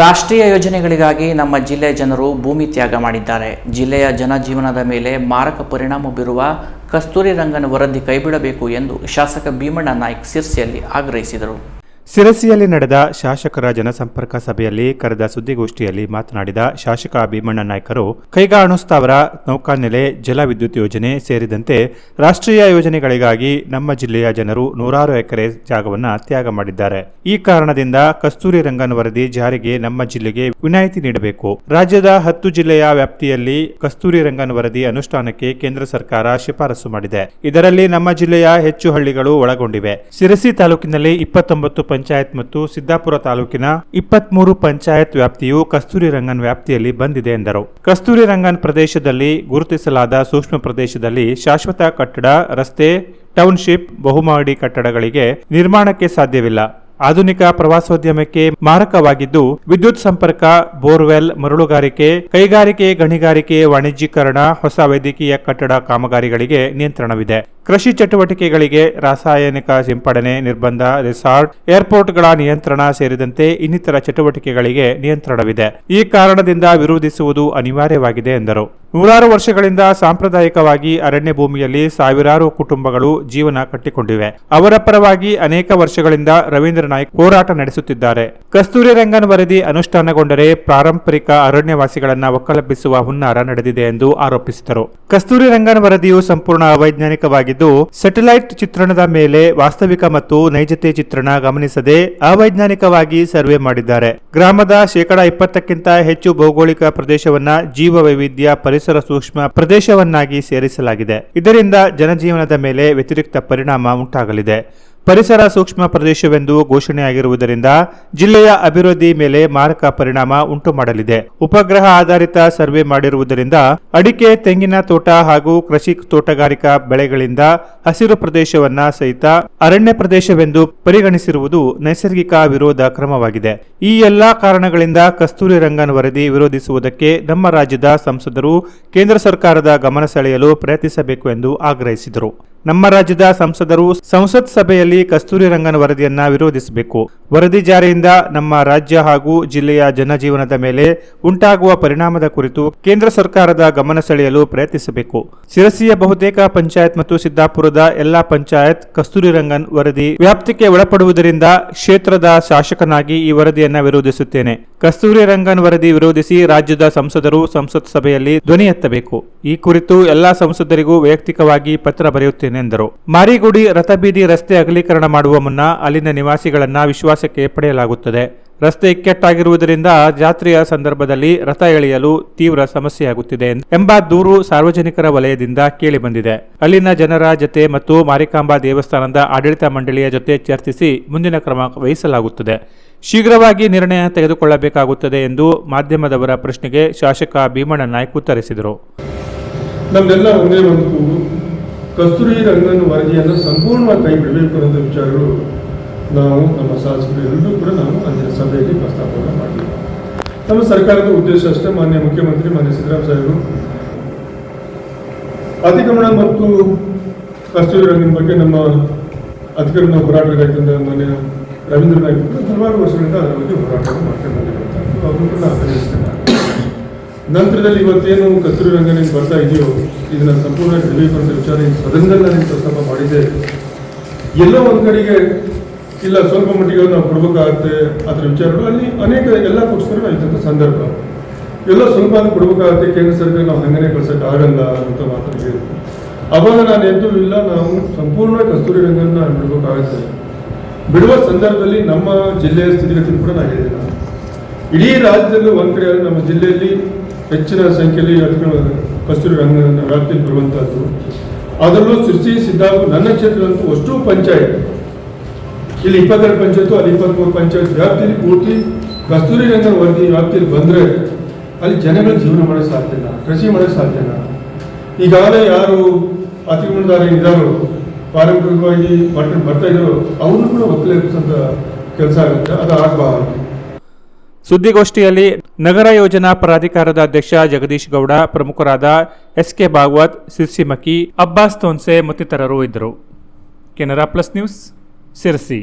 ರಾಷ್ಟ್ರೀಯ ಯೋಜನೆಗಳಿಗಾಗಿ ನಮ್ಮ ಜಿಲ್ಲೆಯ ಜನರು ಭೂಮಿ ತ್ಯಾಗ ಮಾಡಿದ್ದಾರೆ. ಜಿಲ್ಲೆಯ ಜನಜೀವನದ ಮೇಲೆ ಮಾರಕ ಪರಿಣಾಮ ಬೀರುವ ಕಸ್ತೂರಿ ರಂಗನ ವರದಿ ಕೈಬಿಡಬೇಕು ಎಂದು ಶಾಸಕ ಭೀಮಣ್ಣ ನಾಯ್ಕ್ ಸಿರ್ಸಿಯಲ್ಲಿ ಆಗ್ರಹಿಸಿದರು. ಸಿರಸಿಯಲ್ಲಿ ನಡೆದ ಶಾಸಕರ ಜನಸಂಪರ್ಕ ಸಭೆಯಲ್ಲಿ ಕರೆದ ಸುದ್ದಿಗೋಷ್ಠಿಯಲ್ಲಿ ಮಾತನಾಡಿದ ಶಾಸಕ ಭೀಮಣ್ಣ ನಾಯ್ಕರು ಕೈಗಾಣು ಸ್ಥಾವರ ನೌಕಾನೆಲೆ ಜಲವಿದ್ಯುತ್ ಯೋಜನೆ ಸೇರಿದಂತೆ ರಾಷ್ಟ್ರೀಯ ಯೋಜನೆಗಳಿಗಾಗಿ ನಮ್ಮ ಜಿಲ್ಲೆಯ ಜನರು ನೂರಾರು ಎಕರೆ ಜಾಗವನ್ನು ತ್ಯಾಗ ಮಾಡಿದ್ದಾರೆ. ಈ ಕಾರಣದಿಂದ ಕಸ್ತೂರಿ ರಂಗನ್ ವರದಿ ಜಾರಿಗೆ ನಮ್ಮ ಜಿಲ್ಲೆಗೆ ವಿನಾಯಿತಿ ನೀಡಬೇಕು. ರಾಜ್ಯದ ಹತ್ತು ಜಿಲ್ಲೆಯ ವ್ಯಾಪ್ತಿಯಲ್ಲಿ ಕಸ್ತೂರಿ ರಂಗನ್ ವರದಿ ಅನುಷ್ಠಾನಕ್ಕೆ ಕೇಂದ್ರ ಸರ್ಕಾರ ಶಿಫಾರಸು ಮಾಡಿದೆ. ಇದರಲ್ಲಿ ನಮ್ಮ ಜಿಲ್ಲೆಯ ಹೆಚ್ಚು ಹಳ್ಳಿಗಳು ಒಳಗೊಂಡಿವೆ. ಸಿರಸಿ ತಾಲೂಕಿನಲ್ಲಿ ಇಪ್ಪತ್ತೊಂಬತ್ತು ಪಂಚಾಯತ್ ಮತ್ತು ಸಿದ್ದಾಪುರ ತಾಲೂಕಿನ ಇಪ್ಪತ್ಮೂರು ಪಂಚಾಯತ್ ವ್ಯಾಪ್ತಿಯು ಕಸ್ತೂರಿ ರಂಗನ್ ವ್ಯಾಪ್ತಿಯಲ್ಲಿ ಬಂದಿದೆ ಎಂದರು. ಕಸ್ತೂರಿ ರಂಗನ್ ಪ್ರದೇಶದಲ್ಲಿ ಗುರುತಿಸಲಾದ ಸೂಕ್ಷ್ಮ ಪ್ರದೇಶದಲ್ಲಿ ಶಾಶ್ವತ ಕಟ್ಟಡ, ರಸ್ತೆ, ಟೌನ್ಶಿಪ್ ಬಹುಮಹಡಿ ಕಟ್ಟಡಗಳಿಗೆ ನಿರ್ಮಾಣಕ್ಕೆ ಸಾಧ್ಯವಿಲ್ಲ. ಆಧುನಿಕ ಪ್ರವಾಸೋದ್ಯಮಕ್ಕೆ ಮಾರಕವಾಗಿದ್ದು, ವಿದ್ಯುತ್ ಸಂಪರ್ಕ, ಬೋರ್ವೆಲ್ ಮರಳುಗಾರಿಕೆ, ಕೈಗಾರಿಕೆ ಗಣಿಗಾರಿಕೆ ವಾಣಿಜ್ಯೀಕರಣ, ಹೊಸ ವೈದ್ಯಕೀಯ ಕಟ್ಟಡ ಕಾಮಗಾರಿಗಳಿಗೆ ನಿಯಂತ್ರಣವಿದೆ. ಕೃಷಿ ಚಟುವಟಿಕೆಗಳಿಗೆ ರಾಸಾಯನಿಕ ಸಿಂಪಡಣೆ ನಿರ್ಬಂಧ, ರೆಸಾರ್ಟ್, ಏರ್ಪೋರ್ಟ್ಗಳ ನಿಯಂತ್ರಣ ಸೇರಿದಂತೆ ಇನ್ನಿತರ ಚಟುವಟಿಕೆಗಳಿಗೆ ನಿಯಂತ್ರಣವಿದೆ. ಈ ಕಾರಣದಿಂದ ವಿರೋಧಿಸುವುದು ಅನಿವಾರ್ಯವಾಗಿದೆ ಎಂದರು. ನೂರಾರು ವರ್ಷಗಳಿಂದ ಸಾಂಪ್ರದಾಯಿಕವಾಗಿ ಅರಣ್ಯ ಭೂಮಿಯಲ್ಲಿ ಸಾವಿರಾರು ಕುಟುಂಬಗಳು ಜೀವನ ಕಟ್ಟಿಕೊಂಡಿವೆ. ಅವರ ಪರವಾಗಿ ಅನೇಕ ವರ್ಷಗಳಿಂದ ರವೀಂದ್ರ ನಾಯ್ಕ್ ಹೋರಾಟ ನಡೆಸುತ್ತಿದ್ದಾರೆ. ಕಸ್ತೂರಿ ರಂಗನ್ ವರದಿ ಅನುಷ್ಠಾನಗೊಂಡರೆ ಪಾರಂಪರಿಕ ಅರಣ್ಯವಾಸಿಗಳನ್ನ ಒಕ್ಕಲಬ್ಬಿಸುವ ಹುನ್ನಾರ ನಡೆದಿದೆ ಎಂದು ಆರೋಪಿಸಿದರು. ಕಸ್ತೂರಿ ರಂಗನ್ ವರದಿಯು ಸಂಪೂರ್ಣ ಅವೈಜ್ಞಾನಿಕವಾಗಿದ್ದು, ಸೆಟಲೈಟ್ ಚಿತ್ರಣದ ಮೇಲೆ ವಾಸ್ತವಿಕ ಮತ್ತು ನೈಜತೆ ಚಿತ್ರಣ ಗಮನಿಸದೆ ಅವೈಜ್ಞಾನಿಕವಾಗಿ ಸರ್ವೆ ಮಾಡಿದ್ದಾರೆ. ಗ್ರಾಮದ ಶೇಕಡಾ ಇಪ್ಪತ್ತಕ್ಕಿಂತ ಹೆಚ್ಚು ಭೌಗೋಳಿಕ ಪ್ರದೇಶವನ್ನ ಜೀವ ವೈವಿಧ್ಯ ಪರಿಸರ ಸೂಕ್ಷ್ಮ ಪ್ರದೇಶವನ್ನಾಗಿ ಸೇರಿಸಲಾಗಿದೆ. ಇದರಿಂದ ಜನಜೀವನದ ಮೇಲೆ ವ್ಯತಿರಿಕ್ತ ಪರಿಣಾಮ ಉಂಟಾಗಲಿದೆ. ಪರಿಸರ ಸೂಕ್ಷ್ಮ ಪ್ರದೇಶವೆಂದು ಘೋಷಣೆಯಾಗಿರುವುದರಿಂದ ಜಿಲ್ಲೆಯ ಅಭಿವೃದ್ಧಿ ಮೇಲೆ ಮಾರಕ ಪರಿಣಾಮ ಉಂಟು ಮಾಡಲಿದೆ ಉಪಗ್ರಹ ಆಧಾರಿತ ಸರ್ವೆ ಮಾಡಿರುವುದರಿಂದ ಅಡಿಕೆ, ತೆಂಗಿನ ತೋಟ ಹಾಗೂ ಕೃಷಿ ತೋಟಗಾರಿಕಾ ಬೆಳೆಗಳಿಂದ ಹಸಿರು ಪ್ರದೇಶವನ್ನ ಸಹಿತ ಅರಣ್ಯ ಪ್ರದೇಶವೆಂದು ಪರಿಗಣಿಸಿರುವುದು ನೈಸರ್ಗಿಕ ವಿರೋಧ ಕ್ರಮವಾಗಿದೆ. ಈ ಎಲ್ಲಾ ಕಾರಣಗಳಿಂದ ಕಸ್ತೂರಿ ರಂಗನ್ ವರದಿ ವಿರೋಧಿಸುವುದಕ್ಕೆ ನಮ್ಮ ರಾಜ್ಯದ ಸಂಸದರು ಕೇಂದ್ರ ಸರ್ಕಾರದ ಗಮನ ಸೆಳೆಯಲು ಪ್ರಯತ್ನಿಸಬೇಕು ಎಂದು ಆಗ್ರಹಿಸಿದರು. ನಮ್ಮ ರಾಜ್ಯದ ಸಂಸದರು ಸಂಸತ್ ಸಭೆಯಲ್ಲಿ ಕಸ್ತೂರಿ ರಂಗನ್ ವರದಿಯನ್ನ ವಿರೋಧಿಸಬೇಕು. ವರದಿ ಜಾರಿಯಿಂದ ನಮ್ಮ ರಾಜ್ಯ ಹಾಗೂ ಜಿಲ್ಲೆಯ ಜನಜೀವನದ ಮೇಲೆ ಉಂಟಾಗುವ ಪರಿಣಾಮದ ಕುರಿತು ಕೇಂದ್ರ ಸರ್ಕಾರದ ಗಮನ ಸೆಳೆಯಲು ಪ್ರಯತ್ನಿಸಬೇಕು. ಶಿರಸಿಯ ಬಹುತೇಕ ಪಂಚಾಯತ್ ಮತ್ತು ಸಿದ್ದಾಪುರದ ಎಲ್ಲಾ ಪಂಚಾಯತ್ ಕಸ್ತೂರಿ ರಂಗನ್ ವರದಿ ವ್ಯಾಪ್ತಿಗೆ ಒಳಪಡುವುದರಿಂದ ಕ್ಷೇತ್ರದ ಶಾಸಕನಾಗಿ ಈ ವರದಿಯನ್ನ ವಿರೋಧಿಸುತ್ತೇನೆ. ಕಸ್ತೂರಿ ರಂಗನ್ ವರದಿ ವಿರೋಧಿಸಿ ರಾಜ್ಯದ ಸಂಸದರು ಸಂಸತ್ ಸಭೆಯಲ್ಲಿ ಧ್ವನಿ ಎತ್ತಬೇಕು. ಈ ಕುರಿತು ಎಲ್ಲಾ ಸಂಸದರಿಗೂ ವೈಯಕ್ತಿಕವಾಗಿ ಪತ್ರ ಬರೆಯುತ್ತೇನೆ. ಎಂದರು ಮಾರಿಗುಡಿ ರಥಬೀದಿ ರಸ್ತೆ ಅಗಲೀಕರಣ ಮಾಡುವ ಮುನ್ನ ಅಲ್ಲಿನ ನಿವಾಸಿಗಳನ್ನ ವಿಶ್ವಾಸಕ್ಕೆ ಪಡೆಯಲಾಗುತ್ತದೆ. ರಸ್ತೆ ಇಕ್ಕೆಟ್ಟಾಗಿರುವುದರಿಂದ ಜಾತ್ರೆಯ ಸಂದರ್ಭದಲ್ಲಿ ರಥ ಎಳೆಯಲು ತೀವ್ರ ಸಮಸ್ಯೆಯಾಗುತ್ತಿದೆ ಎಂಬ ದೂರು ಸಾರ್ವಜನಿಕರ ವಲಯದಿಂದ ಕೇಳಿಬಂದಿದೆ. ಅಲ್ಲಿನ ಜನರ ಜತೆ ಮತ್ತು ಮಾರಿಕಾಂಬಾ ದೇವಸ್ಥಾನದ ಆಡಳಿತ ಮಂಡಳಿಯ ಜೊತೆ ಚರ್ಚಿಸಿ ಮುಂದಿನ ಕ್ರಮ ವಹಿಸಲಾಗುತ್ತದೆ. ಶೀಘ್ರವಾಗಿ ನಿರ್ಣಯ ತೆಗೆದುಕೊಳ್ಳಬೇಕಾಗುತ್ತದೆ ಎಂದು ಮಾಧ್ಯಮದವರ ಪ್ರಶ್ನೆಗೆ ಶಾಸಕ ಭೀಮಣ್ಣ ನಾಯ್ಕ ಉತ್ತರಿಸಿದರು. ಕಸ್ತೂರಿ ರಂಗನ ವರದಿಯನ್ನು ಸಂಪೂರ್ಣವಾಗಿ ಕೈ ಬಿಡಬೇಕು ಅನ್ನೋ ವಿಚಾರಗಳು ನಾವು, ನಮ್ಮ ಶಾಸಕರು ಎಲ್ಲರೂ ಕೂಡ ನಾವು ಅಂದಿನ ಸಭೆಯಲ್ಲಿ ಪ್ರಸ್ತಾಪವನ್ನು ಮಾಡಿದ್ವಿ. ನಮ್ಮ ಸರ್ಕಾರದ ಉದ್ದೇಶ ಅಷ್ಟೇ, ಮಾನ್ಯ ಮುಖ್ಯಮಂತ್ರಿ ಮಾನ್ಯ ಸಿದ್ದರಾಮ ಸಾಹೇಬರು. ಅತಿಕ್ರಮಣ ಮತ್ತು ಕಸ್ತೂರಿ ರಂಗನ ಬಗ್ಗೆ ನಮ್ಮ ಅತಿಕ್ರಮಣ ಹೋರಾಟಗಾರರಿಂದ ಮಾನ್ಯ ರವೀಂದ್ರ ನಾಯ್ಕ ಹಲವಾರು ವರ್ಷಗಳಿಂದ ಅದರ ಬಗ್ಗೆ ಹೋರಾಟವನ್ನು ಮಾಡ್ಕೊಂಡು ಬಂದಿರುವಂಥದ್ದು ಅವರು ಕೂಡ ನಂತರದಲ್ಲಿ ಇವತ್ತೇನು ಕಸ್ತೂರಿ ರಂಗನ ಬರ್ತಾ ಇದೆಯೋ, ಇದನ್ನು ಸಂಪೂರ್ಣ ಇಡಬೇಕು ಅಂತ ವಿಚಾರ ಸದನದಲ್ಲಿ ನಾನು ಪ್ರಸ್ತಾಪ ಮಾಡಿದೆ. ಎಲ್ಲೋ ಒಂದು ಕಡೆಗೆ ಇಲ್ಲ, ಸ್ವಲ್ಪ ಮಟ್ಟಿಗೆ ನಾವು ಕೊಡಬೇಕಾಗುತ್ತೆ ಅದರ ವಿಚಾರಗಳು. ಅಲ್ಲಿ ಅನೇಕ ಎಲ್ಲ ಪಕ್ಷಗಳು ಇದ್ದಂಥ ಸಂದರ್ಭ. ಎಲ್ಲ ಸ್ವಲ್ಪ ಕೊಡಬೇಕಾಗುತ್ತೆ, ಕೇಂದ್ರ ಸರ್ಕಾರ ನಾವು ಹಂಗನೆ ಕಳ್ಸಕ್ಕೆ ಆಗಲ್ಲ ಅಂತ ಮಾತು ಹೇಳಿದ್ರು. ಅವಾಗ ನಾನು ಎದ್ದು, ಇಲ್ಲ, ನಾವು ಸಂಪೂರ್ಣ ಕಸ್ತೂರಿ ರಂಗನನ್ನ ಬಿಡ್ಬೇಕಾಗತ್ತೆ. ಬಿಡುವ ಸಂದರ್ಭದಲ್ಲಿ ನಮ್ಮ ಜಿಲ್ಲೆಯ ಸ್ಥಿತಿಗತಿ ಕೂಡ ನಾನು ಹೇಳಿದೆ ಇಡೀ ರಾಜ್ಯದಲ್ಲೂ ಒಂದ್ ಕಡೆ ನಮ್ಮ ಜಿಲ್ಲೆಯಲ್ಲಿ ಹೆಚ್ಚಿನ ಸಂಖ್ಯೆಯಲ್ಲಿ ಅತಿಕ್ರಮ ಕಸ್ತೂರಿ ರಂಗನ ವ್ಯಾಪ್ತಿಯಲ್ಲಿ ಬರುವಂತಹದ್ದು. ಅದರಲ್ಲೂ ಸೃಷ್ಟಿ ಸಿದ್ದಾಪುರ ನನ್ನ ಕ್ಷೇತ್ರದಂತೂ ಅಷ್ಟು ಪಂಚಾಯತ್. ಇಲ್ಲಿ ಇಪ್ಪತ್ತೆರಡು ಪಂಚಾಯತ್ ಅಲ್ಲಿ ಇಪ್ಪತ್ಮೂರು ಪಂಚಾಯತ್ ವ್ಯಾಪ್ತಿಯಲ್ಲಿ ಪೂರ್ತಿ ಕಸ್ತೂರಿ ರಂಗನ ವರದಿ ವ್ಯಾಪ್ತಿಯಲ್ಲಿ ಬಂದ್ರೆ ಅಲ್ಲಿ ಜನಗಳ ಜೀವನ ಮಾಡೋಕ್ಕೆ ಸಾಧ್ಯನಾ ಕೃಷಿ ಮಾಡೋಕ್ಕೆ ಸಾಧ್ಯನಾ ಈಗಾಗಲೇ ಯಾರು ಅತಿಕ್ರಮಣದಾರ ಇದ್ದಾರೋ, ಪಾರಂಪರಿಕವಾಗಿ ಬರ್ತಾ ಇದ್ದಾರೋ ಅವ್ರನ್ನು ಕೂಡ ಒಕ್ಕಲೆಬ್ಬಿಸಂತ ಕೆಲಸ ಆಗುತ್ತೆ, ಅದು ಆಗಬಾರದು. ಸುದ್ದಿಗೋಷ್ಠಿಯಲ್ಲಿ ನಗರ ಯೋಜನಾ ಪ್ರಾಧಿಕಾರದ ಅಧ್ಯಕ್ಷ ಜಗದೀಶ್ ಗೌಡ, ಪ್ರಮುಖರಾದ ಎಸ್ ಕೆ ಭಾಗವತ್ ಸಿರ್ಸಿಮಕಿ ಅಬ್ಬಾಸ್ ತೋನ್ಸೆ ಮತ್ತಿತರರು ಇದ್ದರು. Canara plus news, Sirsi.